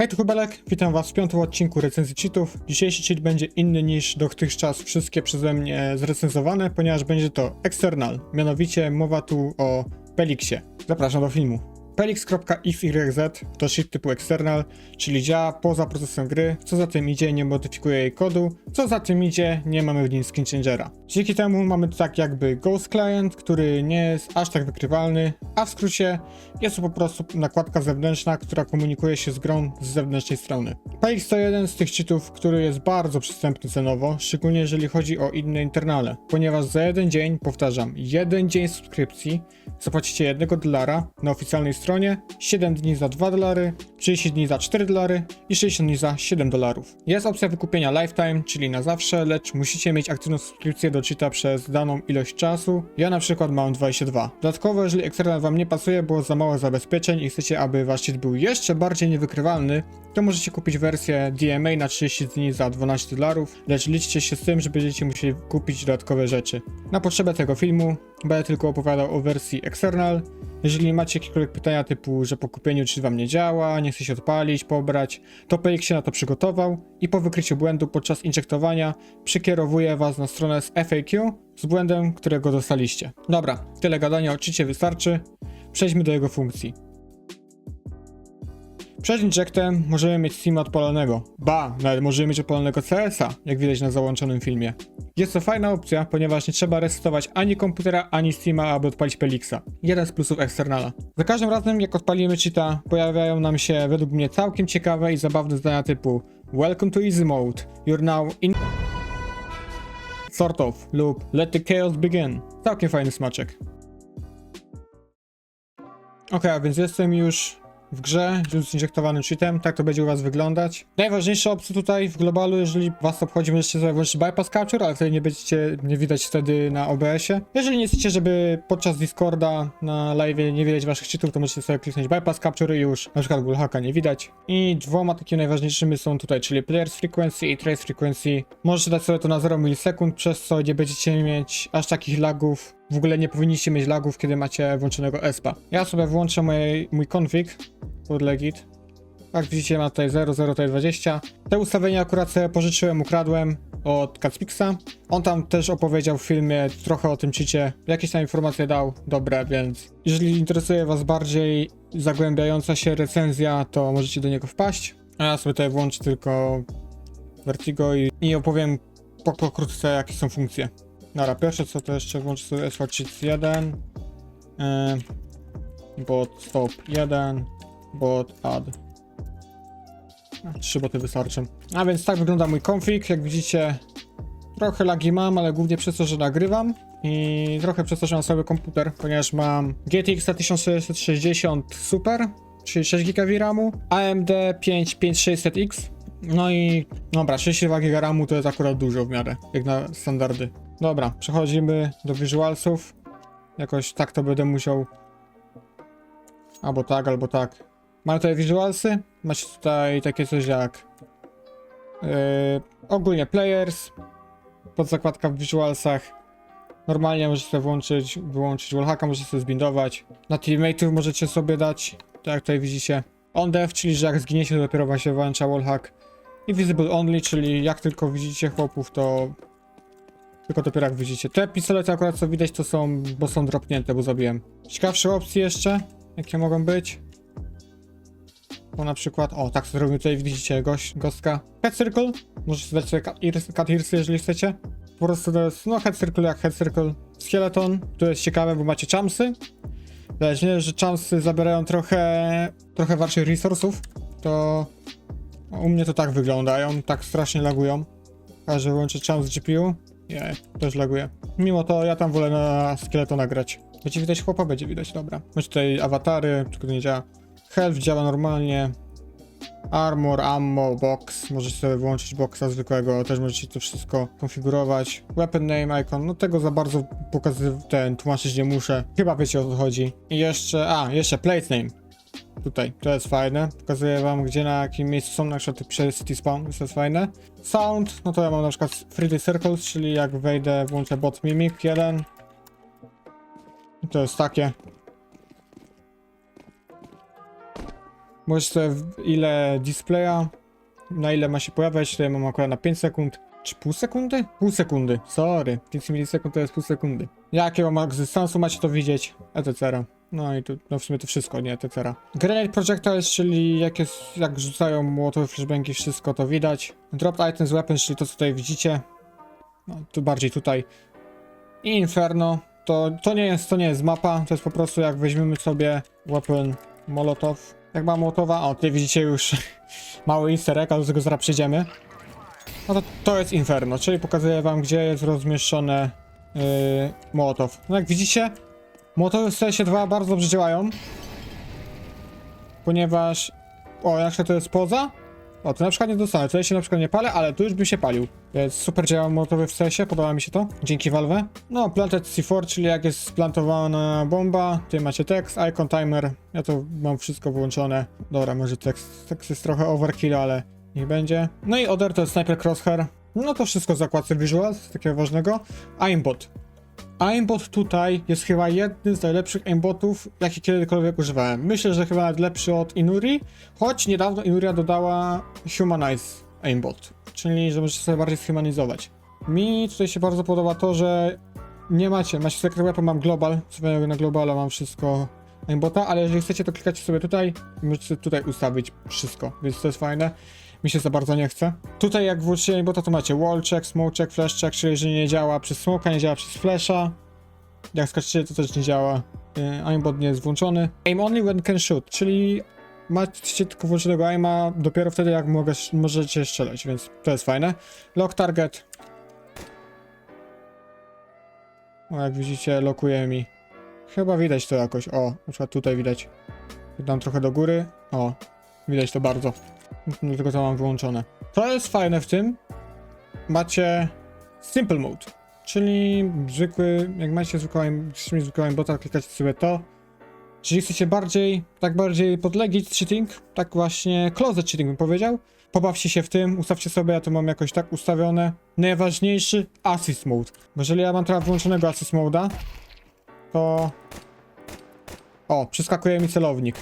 Hej, tu Hubelek, witam was w piątym odcinku recenzji cheatów. Dzisiejszy cheat będzie inny niż dotychczas wszystkie przeze mnie zrecenzowane, ponieważ będzie to external, mianowicie mowa tu o Pelixie. Zapraszam do filmu. Pelix.ifyz to cheat typu external, czyli działa poza procesem gry, co za tym idzie nie modyfikuje jej kodu, co za tym idzie nie mamy w nim skin changera. Dzięki temu mamy tak jakby ghost client, który nie jest aż tak wykrywalny, a w skrócie jest to po prostu nakładka zewnętrzna, która komunikuje się z grą z zewnętrznej strony. Pelix to jeden z tych cheatów, który jest bardzo przystępny cenowo, szczególnie jeżeli chodzi o inne internale, ponieważ za jeden dzień, powtarzam, jeden dzień subskrypcji zapłacicie jednego dolara na oficjalnej stronie, 7 dni za 2 dolary, 30 dni za 4 dolary i 60 dni za 7 dolarów. Jest opcja wykupienia lifetime, czyli na zawsze, lecz musicie mieć aktywną subskrypcję do cheata przez daną ilość czasu. Ja na przykład mam 22. Dodatkowo, jeżeli External wam nie pasuje, bo za mało zabezpieczeń i chcecie, aby wasz cheat był jeszcze bardziej niewykrywalny, to możecie kupić wersję DMA na 30 dni za 12 dolarów, lecz liczcie się z tym, że będziecie musieli kupić dodatkowe rzeczy. Na potrzebę tego filmu będę tylko opowiadał o wersji External. Jeżeli macie jakiekolwiek pytania typu, że po kupieniu czy wam nie działa, nie chce się odpalić, pobrać, to PX się na to przygotował i po wykryciu błędu podczas injektowania przykierowuje was na stronę z FAQ z błędem, którego dostaliście. Dobra, tyle gadania o wystarczy. Przejdźmy do jego funkcji. Przed injectem możemy mieć Steama odpalonego. Ba, nawet możemy mieć odpalonego CS-a, jak widać na załączonym filmie. Jest to fajna opcja, ponieważ nie trzeba resetować ani komputera, ani Steama, aby odpalić Pelixa. Jeden z plusów Externala. Za każdym razem, jak odpalimy cheata, pojawiają nam się według mnie całkiem ciekawe i zabawne zdania typu Welcome to Easy Mode, you're now in... Sort of, lub Let the chaos begin. Całkiem fajny smaczek. Ok, a więc jestem już w grze z injektowanym cheatem, tak to będzie u was wyglądać. Najważniejsza opcja tutaj w globalu, jeżeli was obchodzi, możecie sobie włączyć bypass capture, ale wtedy nie będziecie nie widać wtedy na OBS-ie. Jeżeli nie chcecie, żeby podczas Discorda na live nie widać waszych cheatów, to możecie sobie kliknąć bypass capture i już na przykład wallhacka nie widać. I dwoma takimi najważniejszymi są tutaj, czyli players frequency i trace frequency. Możecie dać sobie to na 0 milisekund, przez co nie będziecie mieć aż takich lagów w ogóle nie powinniście mieć lagów, kiedy macie włączonego ESPA. Ja sobie włączę moje, mój config pod legit. Jak widzicie ma tutaj 0, 0, tutaj 20. Te ustawienia akurat sobie pożyczyłem, ukradłem od Catspixa. On tam też opowiedział w filmie trochę o tym cheacie. Jakieś tam informacje dał dobre, więc jeżeli interesuje was bardziej zagłębiająca się recenzja, to możecie do niego wpaść. A ja sobie tutaj włączę tylko Vertigo i, i opowiem po, pokrótce jakie są funkcje. Dobra, pierwsze co to jeszcze włączę sobie SW Cheats 1 yy, bot stop 1 bot add Trzy boty wystarczą. A więc tak wygląda mój config, jak widzicie trochę lagi mam, ale głównie przez to, że nagrywam i trochę przez to, że mam sobie komputer, ponieważ mam GTX 1660 Super, czyli 6 GB RAMu, AMD 5600X no i dobra, 62 GB RAMu to jest akurat dużo w miarę, jak na standardy. Dobra, przechodzimy do visualsów. Jakoś tak to będę musiał. Albo tak, albo tak. Mamy tutaj visualsy. Macie tutaj takie coś jak. Yy, ogólnie players. Podzakładka w visualsach. Normalnie możecie sobie włączyć, wyłączyć wallhacka, możecie sobie zbindować. Na teammate'ów możecie sobie dać, tak jak tutaj widzicie. On def, czyli że jak zginiecie, dopiero wam się włącza wallhack. Invisible only, czyli jak tylko widzicie chłopów, to tylko dopiero jak widzicie. Te pistolety akurat co widać to są, bo są dropnięte, bo zabiłem. Ciekawsze opcje jeszcze, jakie mogą być. Bo na przykład, o tak zrobimy tutaj, widzicie gość, gostka. Head circle, możecie dać sobie cut ears- cut earsy, jeżeli chcecie. Po prostu to jest, no head circle jak head circle. Skeleton, to jest ciekawe, bo macie chamsy. Lecz nie, że chamsy zabierają trochę, trochę waszych resursów, to u mnie to tak wyglądają, tak strasznie lagują. Każdy wyłączy z GPU. Nie, też laguje. Mimo to ja tam wolę na skeleton nagrać. Będzie widać chłopa, będzie widać, dobra. Macie tutaj awatary, tylko to nie działa. Health działa normalnie. Armor, ammo, box. Możecie sobie wyłączyć boxa zwykłego, też możecie to wszystko konfigurować. Weapon name, icon, no tego za bardzo pokazywać, ten, tłumaczyć nie muszę. Chyba wiecie o co chodzi. I jeszcze, a, jeszcze plate name. Tutaj, to jest fajne. Pokazuję wam, gdzie na jakim miejscu są, na przykład przy City Spawn, to jest fajne. Sound, no to ja mam na przykład 3D Circles, czyli jak wejdę, włączę bot Mimic 1. To jest takie. Możesz sobie ile displaya, na ile ma się pojawiać, tutaj mam akurat na 5 sekund. Czy pół sekundy? Pół sekundy, sorry. 5 milisekund to jest pół sekundy. Jakiego max dystansu macie to widzieć? etc. No i tu, no w sumie to wszystko, nie etc. Grenade projectiles, czyli jak, jest, jak rzucają młotowe flashbangi, wszystko to widać. Dropped items weapons, czyli to co tutaj widzicie. No, tu bardziej tutaj. I Inferno, to, to, nie jest, to nie jest mapa, to jest po prostu jak weźmiemy sobie weapon Molotow. Jak ma Mołotowa, o tutaj widzicie już mały easter egg, do tego zaraz przejdziemy. No to, to jest Inferno, czyli pokazuję wam gdzie jest rozmieszczone yy, Mołotow. No jak widzicie, Mołotowy w CS 2 bardzo dobrze działają. Ponieważ, o jak się to jest poza, o, to na przykład nie dostanę, tutaj się na przykład nie palę, ale tu już bym się palił. Więc super działa motowy w CS-ie, podoba mi się to. Dzięki Valve. No, Planted C4, czyli jak jest splantowana bomba, tutaj macie tekst, icon, timer. Ja to mam wszystko wyłączone. Dobra, może tekst, tekst jest trochę overkill, ale niech będzie. No i Other to jest Sniper Crosshair. No to wszystko w zakładce Visuals, takiego ważnego. Aimbot. Aimbot tutaj jest chyba jednym z najlepszych aimbotów, jakie kiedykolwiek używałem. Myślę, że chyba nawet lepszy od Inuri, choć niedawno Inuria dodała Humanize aimbot, czyli że możecie sobie bardziej zhumanizować. Mi tutaj się bardzo podoba to, że nie macie, macie Secret Weapon, mam Global, sobie na Globala mam wszystko aimbota, ale jeżeli chcecie to klikacie sobie tutaj i możecie tutaj ustawić wszystko, więc to jest fajne. Mi się za bardzo nie chce. Tutaj jak włączycie aimbota to macie wall check, smoke check, flash check, czyli jeżeli nie działa przez smoka, nie działa przez flasha. Jak skaczecie to też nie działa. Yy, Aimbot nie jest włączony. Aim only when can shoot, czyli macie tylko włączonego aima dopiero wtedy jak mogę, możecie strzelać, więc to jest fajne. Lock target. O, jak widzicie, lokuje mi. Chyba widać to jakoś. O, na przykład tutaj widać. Dam trochę do góry. O, widać to bardzo. Dlatego to mam wyłączone. To jest fajne w tym. Macie Simple Mode, czyli zwykły, jak macie zwykłym, zwykłym bota, klikacie sobie to. Jeżeli chcecie bardziej, tak bardziej podlegić cheating, tak właśnie closet cheating bym powiedział, pobawcie się w tym, ustawcie sobie, ja to mam jakoś tak ustawione. Najważniejszy Assist Mode. Bo jeżeli ja mam teraz włączonego Assist Mode'a, to... O, przeskakuje mi celownik.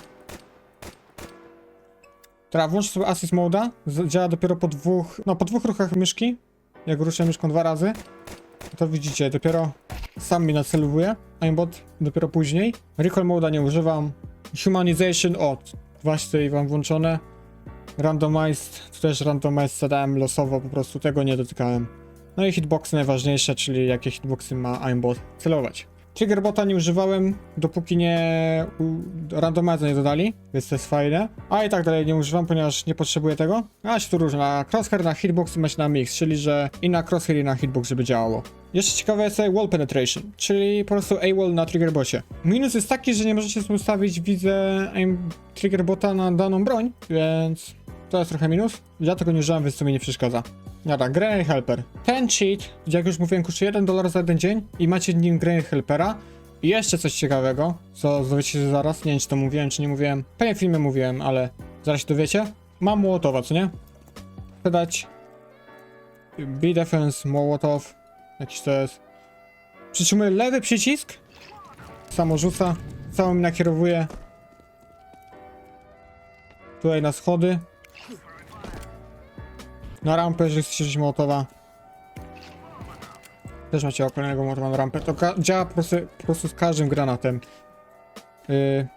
Teraz włączę sobie Assist Mode'a, z- działa dopiero po dwóch, no po dwóch ruchach myszki. Jak ruszę myszką dwa razy, to widzicie, dopiero sam mi nacelowuje. Aimbot dopiero później. Recall Mode'a nie używam. Humanization, o, właśnie wam włączone. Randomized, tu też randomized zadałem losowo, po prostu tego nie dotykałem. No i hitboxy najważniejsze, czyli jakie hitboxy ma aimbot celować. Triggerbota nie używałem, dopóki nie randomizer nie dodali, więc to jest fajne. A i tak dalej nie używam, ponieważ nie potrzebuję tego. A się tu różni, na crosshair, na hitbox i na mix, czyli że i na crosshair i na hitbox, żeby działało. Jeszcze ciekawe jest wall penetration, czyli po prostu A-wall na triggerbocie. Minus jest taki, że nie możecie sobie ustawić, widzę, aim triggerbota na daną broń, więc to jest trochę minus. Ja tego nie używam, więc to mi nie przeszkadza. Dobra, Grenade Helper. Ten cheat, jak już mówiłem, kosztuje 1 dolar za jeden dzień i macie nim Grenade Helpera. I jeszcze coś ciekawego, co dowiecie zaraz, nie wiem czy to mówiłem, czy nie mówiłem. W pewnym filmie mówiłem, ale zaraz się dowiecie. Mam Mołotowa, co nie? Chcę dać B-Defense, Mołotow, jakiś to jest. Przytrzymuję lewy przycisk, samo rzuca, cało mi nakierowuje. Tutaj na schody. Na rampę, jeżeli chcecie wziąć Mołotowa. Też macie okolnego Mołotowa na rampę. To działa po prostu, po prostu z każdym granatem. Yy.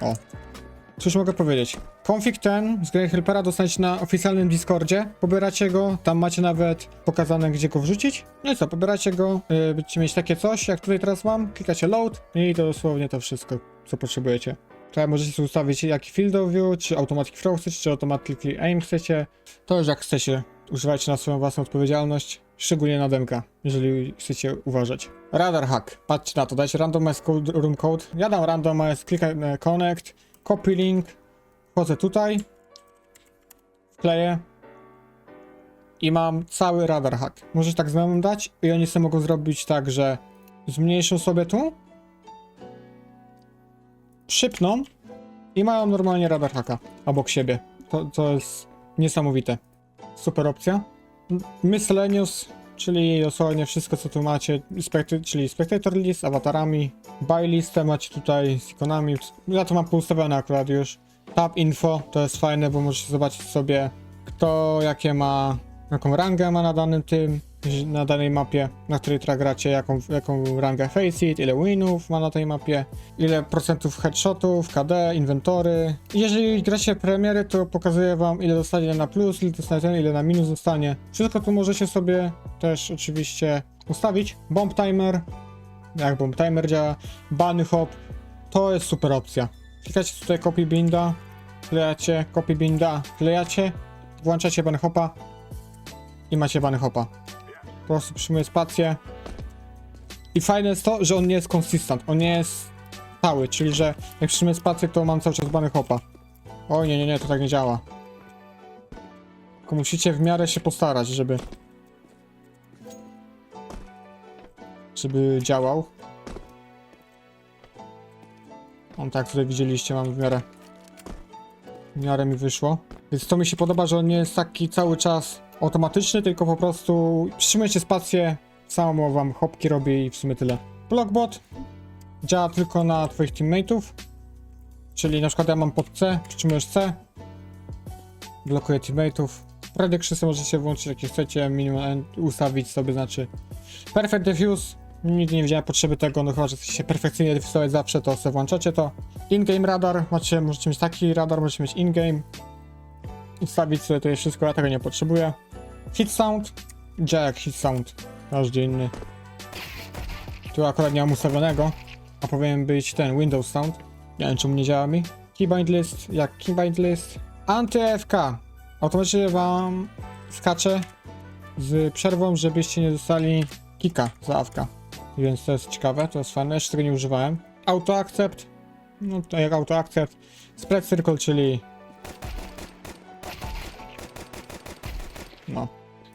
O. Cóż mogę powiedzieć? Config ten z Grey Helpera dostaniecie na oficjalnym Discordzie. Pobieracie go, tam macie nawet pokazane gdzie go wrzucić. No i co, pobieracie go, yy, będziecie mieć takie coś, jak tutaj teraz mam. Klikacie load i to dosłownie to wszystko, co potrzebujecie. Tutaj możecie sobie ustawić jaki field of view, czy automatic throw chcecie, czy automatically aim chcecie. To już jak chcecie. Używajcie na swoją własną odpowiedzialność. Szczególnie na demka, jeżeli chcecie uważać. Radar hack. Patrzcie na to, dajcie randomize code, room code. Ja dam randomize, klikam e, connect, copy link, wchodzę tutaj, wkleję i mam cały radar hack. Możesz tak znajomym dać i oni sobie mogą zrobić tak, że zmniejszą sobie tu, przypną i mają normalnie radar hacka obok siebie. To, to jest niesamowite. Super opcja. Miscellaneous czyli dosłownie wszystko co tu macie, spekty, czyli spectator list awatarami, buy listę macie tutaj z ikonami, ja to mam poustawione akurat już. Tab info to jest fajne, bo możecie zobaczyć sobie kto jakie ma, jaką rangę ma na danym tym, na danej mapie, na której tra gracie, jaką, jaką rangę faceit, ile winów ma na tej mapie, ile procentów headshotów, KD, inwentory. Jeżeli gracie premiery, to pokazuję wam ile dostanie na plus, ile dostanie ten, ile na minus dostanie. Wszystko tu możecie sobie też oczywiście ustawić. Bomb timer, jak bomb timer działa, bunny hop, to jest super opcja. Klikacie tutaj copy binda, klejacie, copy binda, klejacie, włączacie bunny hopa i macie bunny hopa. Prostu przyjmuję spację. I fajne jest to, że on nie jest consistent, on nie jest stały, czyli że jak przyjmuję spację, to mam cały czas bunny hopa. O nie, nie, nie, to tak nie działa. Tylko musicie w miarę się postarać, żeby... Żeby działał. On tak tutaj widzieliście, mam w miarę. W miarę mi wyszło. Więc to mi się podoba, że on nie jest taki cały czas automatyczny, tylko po prostu przytrzymujecie spację, samo wam hopki robi i w sumie tyle. Blockbot działa tylko na twoich teammateów. Czyli na przykład ja mam pod C, przytrzymujesz C, blokuje teammateów. Prediction sobie możecie włączyć jakie chcecie, minimum ustawić sobie, znaczy Perfect Diffuse. Nigdy nie widziałem potrzeby tego, no chyba, że chcecie się perfekcyjnie diffusować zawsze, to sobie włączacie to. In-game radar, macie, możecie mieć taki radar, możecie mieć in-game. Ustawić sobie tutaj wszystko, ja tego nie potrzebuję. Hit sound, działa jak hit sound, każdy inny. Tu akurat nie mam ustawionego, a powinien być ten Windows sound. Nie wiem czemu nie działa mi. Keybind list, jak keybind list. Anty-FK. Automatycznie wam skacze z przerwą, żebyście nie dostali kika za awka. Więc to jest ciekawe, to jest fajne, jeszcze tego nie używałem. Auto accept, no to jak auto accept. Spread circle, czyli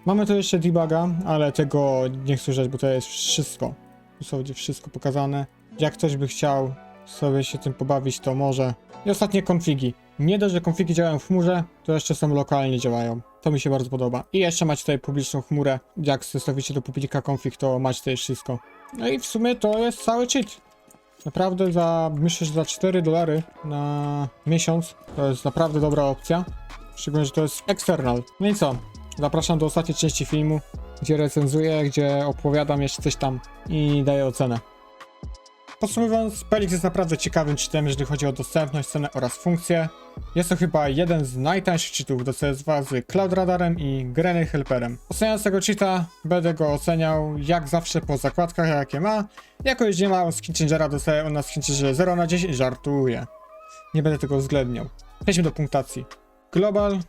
Mamy tu jeszcze debuga, ale tego nie chcę używać, bo to jest wszystko. Dosłownie wszystko pokazane. Jak ktoś by chciał sobie się tym pobawić, to może. I ostatnie konfigi. Nie dość, że konfigi działają w chmurze, to jeszcze są lokalnie działają. To mi się bardzo podoba. I jeszcze macie tutaj publiczną chmurę. Jak zostawicie do publika config, to macie tutaj wszystko. No i w sumie to jest cały cheat. Naprawdę za, myślę, że za 4 dolary na miesiąc to jest naprawdę dobra opcja. Szczególnie, że to jest external. No i co? Zapraszam do ostatniej części filmu, gdzie recenzuję, gdzie opowiadam jeszcze coś tam i daję ocenę. Podsumowując, Pelix jest naprawdę ciekawym cheatem, jeżeli chodzi o dostępność, cenę oraz funkcje. Jest to chyba jeden z najtańszych cheatów do CSGO z Cloud Radarem i Granny Helperem. Oceniając tego cheata, będę go oceniał jak zawsze po zakładkach, jakie ma. Jako nie ma skin changera, dostaję on na skin changerze 0 na 10, żartuję. Nie będę tego uwzględniał. Przejdźmy do punktacji. Global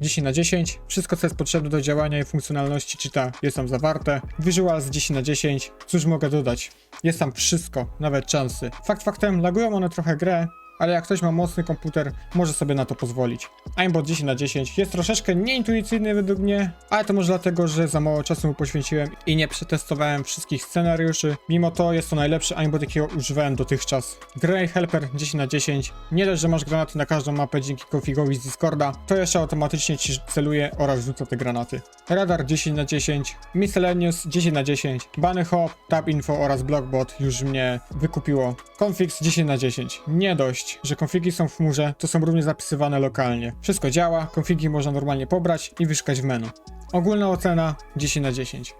10 na 10. Wszystko, co jest potrzebne do działania i funkcjonalności czyta, jest tam zawarte. Visuals 10 na 10. Cóż mogę dodać? Jest tam wszystko, nawet chansy. Fakt faktem, lagują one trochę grę, ale jak ktoś ma mocny komputer, może sobie na to pozwolić. Aimbot 10 na 10 jest troszeczkę nieintuicyjny według mnie, ale to może dlatego, że za mało czasu mu poświęciłem i nie przetestowałem wszystkich scenariuszy. Mimo to jest to najlepszy aimbot, jakiego używałem dotychczas. Grey Helper 10 na 10. Nie dość, że masz granaty na każdą mapę dzięki configowi z Discorda, to jeszcze automatycznie ci celuje oraz rzuca te granaty. Radar 10 na 10. Miscellaneous 10 na 10. Bunny Hop, Tab Info oraz Blockbot już mnie wykupiło. Configs 10 na 10. Nie dość że konfigi są w chmurze, to są również zapisywane lokalnie. Wszystko działa, konfigi można normalnie pobrać i wyszukać w menu. Ogólna ocena 10 na 10.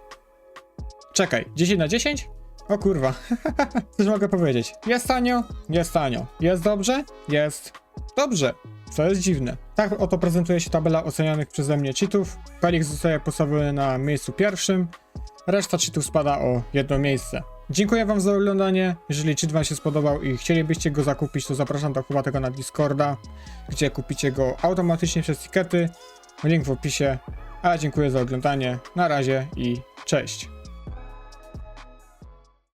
Czekaj, 10 na 10? O kurwa, coś mogę powiedzieć. Jest tanio? Jest tanio. Jest dobrze? Jest dobrze. Co jest dziwne. Tak oto prezentuje się tabela ocenianych przeze mnie cheatów. Pelix zostaje postawiony na miejscu pierwszym, reszta cheatów spada o jedno miejsce. Dziękuję wam za oglądanie. Jeżeli cheat wam się spodobał i chcielibyście go zakupić, to zapraszam do tego na Discorda, gdzie kupicie go automatycznie przez tikety. Link w opisie. A dziękuję za oglądanie. Na razie i cześć.